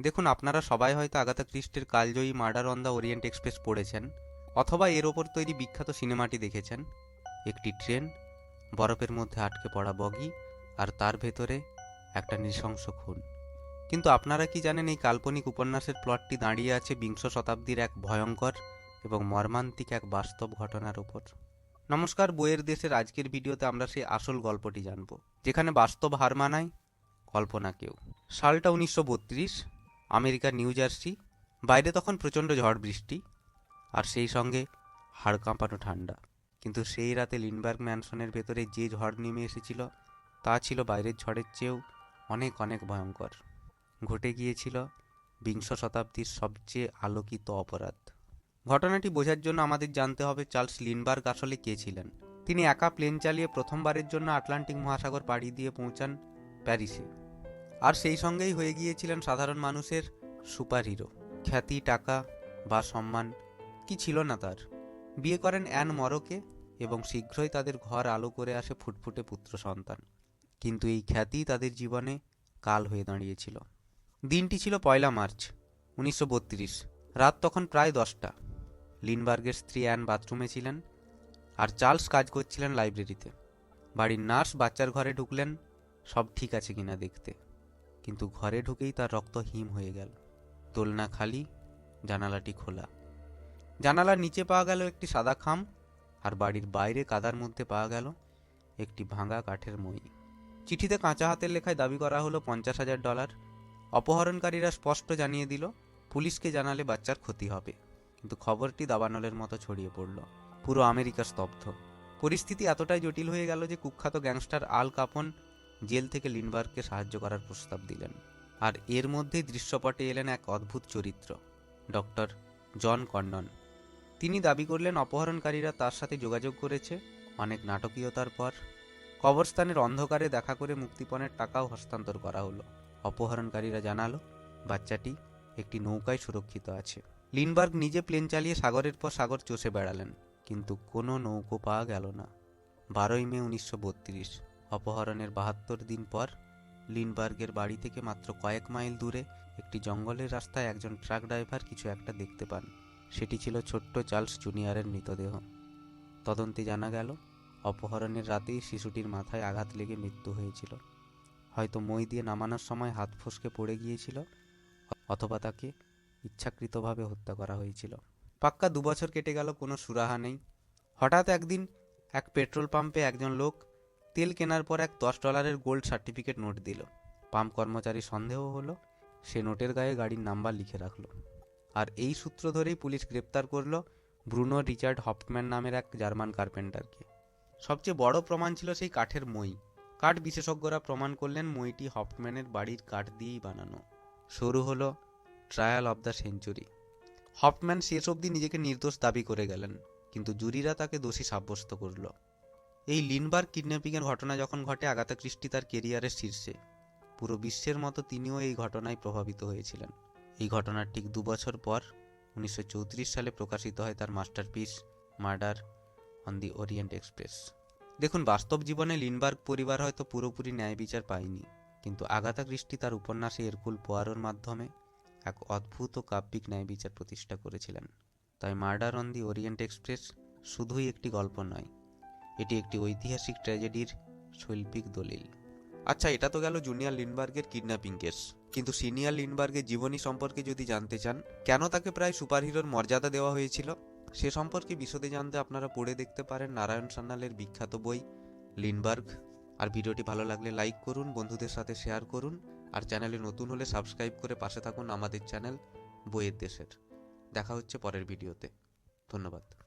দেখুন, আপনারা সবাই হয়তো আগাথা ক্রিস্টের কালজয়ী murder on the orient express পড়েছেন, অথবা এর ওপর তৈরি বিখ্যাত সিনেমাটি দেখেছেন। একটি ট্রেন, বরফের মধ্যে আটকে পড়া বগি, আর তার ভেতরে একটা নৃশংস খুন। কিন্তু আপনারা কি জানেন এই কাল্পনিক উপন্যাসের প্লটটি দাঁড়িয়ে আছে বিংশ শতাব্দীর এক ভয়ঙ্কর এবং মর্মান্তিক এক বাস্তব ঘটনার উপর নমস্কার, বইয়ের দেশের আজকের ভিডিওতে আমরা সেই আসল গল্পটি জানব, যেখানে বাস্তব হার মানায়, কল্পনা কেউ। সালটা উনিশশো বত্রিশ আমেরিকার নিউ জার্সি, বাইরে তখন প্রচণ্ড ঝড় বৃষ্টি আর সেই সঙ্গে হাড় কাঁপানো ঠান্ডা। কিন্তু সেই রাতে লিনবার্গ ম্যানসনের ভেতরে যে ঝড় নেমে এসেছিল, তা ছিল বাইরের ঝড়ের চেয়েও অনেক অনেক ভয়ঙ্কর। ঘটে গিয়েছিল বিংশ শতাব্দীর সবচেয়ে আলোকিত অপরাধ। ঘটনাটি বোঝার জন্য আমাদের জানতে হবে চার্লস লিনবার্গ আসলে কে ছিলেন। তিনি একা প্লেন চালিয়ে প্রথমবারের জন্য আটলান্টিক মহাসাগর পাড়ি দিয়ে পৌঁছান প্যারিসে। আর সেই সঙ্গেই হয়ে গিয়েছিলেন সাধারণ মানুষের সুপারহিরো। খ্যাতি, টাকা বা সম্মান কি ছিল না তার? বিয়ে করেন অ্যান মরকে এবং শীঘ্রই তাদের ঘর আলো করে আসে ফুটফুটে পুত্র সন্তান। কিন্তু এই খ্যাতি তাদের জীবনে কাল হয়ে দাঁড়িয়েছিল। দিনটি ছিল পয়লা মার্চ, উনিশশো বত্রিশ। রাত তখন প্রায় দশটা। লিনবার্গের স্ত্রী অ্যান বাথরুমে ছিলেন আর চার্লস কাজ করছিলেন লাইব্রেরিতে। বাড়ির নার্স বাচ্চার ঘরে ঢুকলেন, সব ঠিক আছে কিনা দেখতে। কিন্তু ঘরে ঢুকেই তার রক্ত হিম হয়ে গেল। দোলনা খালি, জানালাটি খোলা। জানালার নিচে পাওয়া গেল একটি সাদা খাম আর বাড়ির বাইরে কাদার মধ্যে পাওয়া গেল একটি ভাঙা কাঠের মই। চিঠিতে কাঁচা হাতের লেখায় দাবি করা হলো পঞ্চাশ হাজার ডলার। অপহরণকারীরা স্পষ্ট জানিয়ে দিল, পুলিশকে জানালে বাচ্চার ক্ষতি হবে। কিন্তু খবরটি দাবানলের মতো ছড়িয়ে পড়ল। পুরো আমেরিকা স্তব্ধ। পরিস্থিতি এতটাই জটিল হয়ে গেল যে কুখ্যাত গ্যাংস্টার আল কাপন জেল থেকে লিনবার্গকে সাহায্য করার প্রস্তাব দিলেন। আর এর মধ্যেই দৃশ্যপটে এলেন এক অদ্ভুত চরিত্র, ডক্টর জন কন্ডন তিনি দাবি করলেন, অপহরণকারীরা তার সাথে যোগাযোগ করেছে অনেক নাটকীয়তার পর। কবরস্থানের অন্ধকারে দেখা করে মুক্তিপণের টাকাও হস্তান্তর করা হলো। অপহরণকারীরা জানালো, বাচ্চাটি একটি নৌকায় সুরক্ষিত আছে। লিনবার্গ নিজে প্লেন চালিয়ে সাগরের পর সাগর চষে বেড়ালেন, কিন্তু কোনো নৌকো পাওয়া গেল না। বারোই মে উনিশশো বত্রিশ। অপহরণের বাহাত্তর দিন পর লিনবার্গের বাড়ি থেকে মাত্র কয়েক মাইল দূরে একটি জঙ্গলের রাস্তায় একজন ট্রাক ড্রাইভার কিছু একটা দেখতে পান। সেটি ছিল ছোট্ট চার্লস জুনিয়রের মৃতদেহ। তদন্তে জানা গেল, অপহরণের রাতেই শিশুটির মাথায় আঘাত লেগে মৃত্যু হয়েছিল। হয়তো মই দিয়ে নামানোর সময় হাত ফসকে পড়ে গিয়েছিল অথবা তাকে ইচ্ছাকৃতভাবে হত্যা করা হয়েছিল। পাক্কা দু বছর কেটে গেল, কোনো সুরাহা নেই। হঠাৎ একদিন এক পেট্রোল পাম্পে একজন লোক তেল কেনার পর এক দশ ডলারের গোল্ড সার্টিফিকেট নোট দিল। পাম্প কর্মচারী সন্দেহ হলো, সে নোটের গায়ে গাড়ির নাম্বার লিখে রাখল। আর এই সূত্র ধরেই পুলিশ গ্রেপ্তার করল ব্রুনো রিচার্ড হপম্যান নামের এক জার্মান কার্পেন্টারকে। সবচেয়ে বড় প্রমাণ ছিল সেই কাঠের মই। কাঠ বিশেষজ্ঞরা প্রমাণ করলেন মইটি হপম্যানের বাড়ির কাঠ দিয়েই বানানো। শুরু হলো trial of the century. Hauptmann শেষ অবধি নিজেকে নির্দোষ দাবি করে গেলেন, কিন্তু জুরিরা তাকে দোষী সাব্যস্ত করল। এই লিনবার কিডন্যাপিংয়ের ঘটনা যখন ঘটে, আগাথা ক্রিস্টি তার কেরিয়ারের শীর্ষে। পুরো বিশ্বের মতো তিনিও এই ঘটনায় প্রভাবিত হয়েছিলেন। এই ঘটনার ঠিক দু বছর পর উনিশশো চৌত্রিশ সালে প্রকাশিত হয় তার masterpiece, murder on the orient express. দেখুন, বাস্তব জীবনে লিনবার্গ পরিবার হয়তো পুরোপুরি ন্যায় বিচার পায়নি, কিন্তু আগাতা ক্রিস্টি তার উপন্যাসে এরকুল পোয়ারোর মাধ্যমে এক অদ্ভুত ও কাব্যিক ন্যায় বিচার প্রতিষ্ঠা করেছিলেন। তাই murder on the orient express শুধুই একটি গল্প নয় এটি একটি ঐতিহাসিক ট্র্যাজেডির শৈল্পিক দলিল। আচ্ছা এটা তো গেল জুনিয়র লিনবার্গের কিডন্যাপিং কেস। কিন্তু সিনিয়র লিনবার্গের জীবনী সম্পর্কে যদি জানতে চান, কেন তাকে প্রায় সুপারহিরোর মর্যাদা দেওয়া হয়েছিল? সে সম্পর্কে বিশদে জানতে আপনারা পড়ে দেখতে পারেন নারায়ণ সান্যালের বিখ্যাত বই লিনবার্গ আর ভিডিওটি ভালো লাগলে লাইক করুন, বন্ধুদের সাথে শেয়ার করুন, আর চ্যানেলে নতুন হলে সাবস্ক্রাইব করে পাশে থাকুন আমাদের চ্যানেল বইয়ের দেশের। দেখা হচ্ছে পরের ভিডিওতে। ধন্যবাদ।